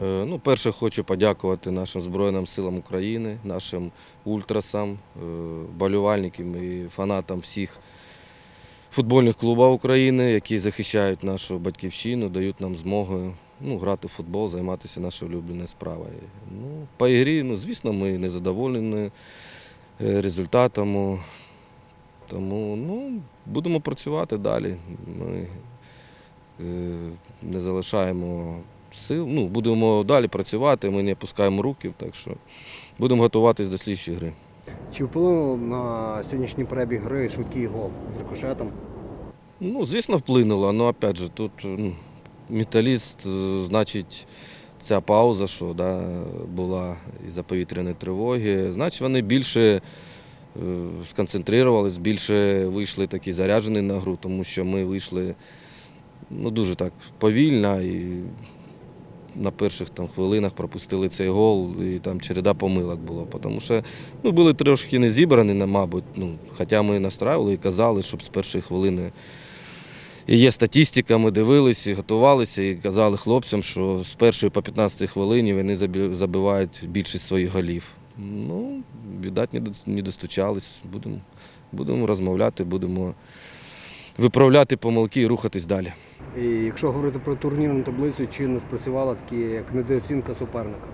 Е, Ну, перше, хочу подякувати нашим Збройним силам України, нашим ультрасам, е, болівальникам і фанатам всіх футбольних клубів України, які захищають нашу батьківщину, дають нам змогу ну, грати в футбол, займатися нашою улюбленою справою. Ну, по ігрі, ну, звісно, ми не задоволені е, результатами. Тому ну, будемо працювати далі. Ми не залишаємо сил. Ну, будемо далі працювати, ми не опускаємо руки, так що будемо готуватись до слідчої гри. Чи вплинув на сьогоднішній перебіг гри швидкий гол з рикошетом? Ну, звісно, вплинуло, але опять же, тут ну, металіст, е, значить, ця пауза, що да, була із-за повітряної тривоги, значить, вони більше е, сконцентрувалися, більше вийшли такі заряджені на гру, тому що ми вийшли ну, дуже так повільно і на перших там, хвилинах пропустили цей гол, і там череда помилок було. Тому що ну, були трошки не зібрані, мабуть. Ну, хоча ми настраювали і казали, щоб з першої хвилини. І є статистика, ми дивилися, і готувалися і казали хлопцям, що з першої по 15 хвилині вони забивають більшість своїх голів. Ну, віддать, не достучались. Будемо, будемо розмовляти, будемо виправляти помилки і рухатись далі. І якщо говорити про турнірну таблицю, чи не спрацювала такі як недооцінка суперника?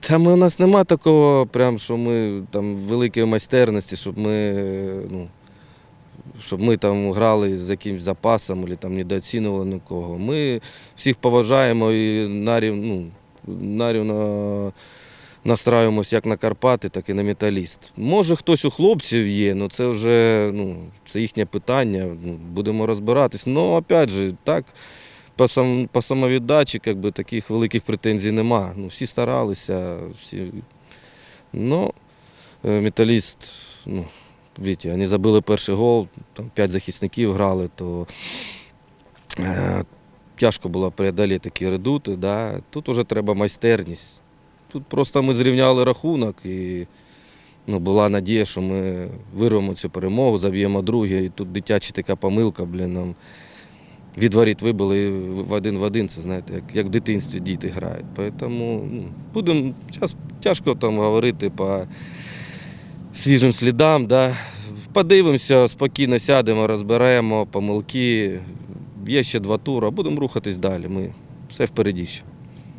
Та ми, у нас нема такого, прям, що ми там великої майстерності, щоб ми, ну, щоб ми там грали з якимось запасом або там недооцінювали нікого. Ми всіх поважаємо і нарів, ну, нарівно настраюємося як на Карпати, так і на металіст. Може, хтось у хлопців є, але це вже ну, це їхнє питання. Ну, будемо розбиратись. Ну, опять же, так. По, сам, по самовіддачі как би, таких великих претензій нема. Ну, всі старалися, всі. Ну, е, металіст, ну, видите, вони забили перший гол, там п'ять захисників грали, то е, тяжко було преодоліти такі редути. Да. Тут вже треба майстерність. Тут просто ми зрівняли рахунок і ну, була надія, що ми вирвемо цю перемогу, заб'ємо друге. І тут дитяча така помилка, блін, нам від воріт вибили в один в один, це знаєте, як, як в дитинстві діти грають. Тому ну, будемо тяжко там говорити по свіжим слідам. Да. Подивимося, спокійно сядемо, розберемо помилки. Є ще два тури, будемо рухатись далі. Ми все впереді ще.